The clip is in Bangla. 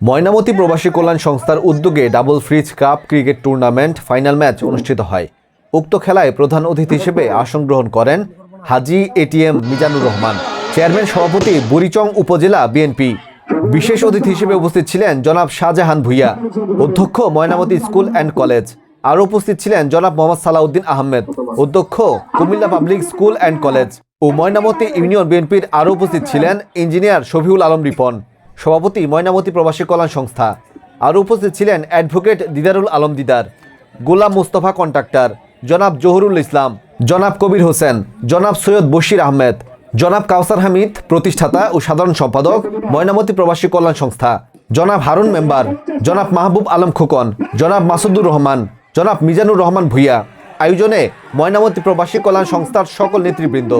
ময়নামতি প্রবাসী কল্যাণ সংস্থার উদ্যোগে double fridge cup cricket tournament final match অনুষ্ঠিত হয়। উক্ত খেলায় প্রধান অতিথি হিসেবে আসন গ্রহণ করেন হাজি এটিএম মিজানুর রহমান। চেয়ারম্যান সভাপতি বুড়িচং উপজেলা বিএনপি বিশেষ অতিথি হিসেবে উপস্থিত ছিলেন জনাব শাহজাহান ভুইয়া। অধ্যক্ষ ময়নামতি স্কুল অ্যান্ড কলেজ। আরও উপস্থিত ছিলেন জনাব মোহাম্মদ সালাউদ্দিন আহমেদ। অধ্যক্ষ Comilla public school and college. O Mainamati union বিএনপির আরও উপস্থিত ছিলেন ইঞ্জিনিয়ার শফিউল আলম রিপন। সভাপতি ময়নামতি প্রবাসী কল্যাণ সংস্থা। আর উপস্থিত ছিলেন অ্যাডভোকেট দিদারুল আলম দিদার, গোলাম মুস্তফা কন্ট্রাক্টর, জনাব জহুরুল ইসলাম, জনাব কবির হোসেন, জনাব সৈয়দ বশির আহমেদ, জনাব কাউসার হামিদ, প্রতিষ্ঠাতা ও সাধারণ সম্পাদক, ময়নামতি প্রবাসী কল্যাণ সংস্থা, জনাব হারুন মেম্বার, জনাব মাহবুব আলম খোকন, জনাব মাসুদুর রহমান, জনাব মিজানুর রহমান ভুইয়া। আয়োজনে ময়নামতি প্রবাসী কল্যাণ সংস্থার সকল নেতৃবৃন্দ।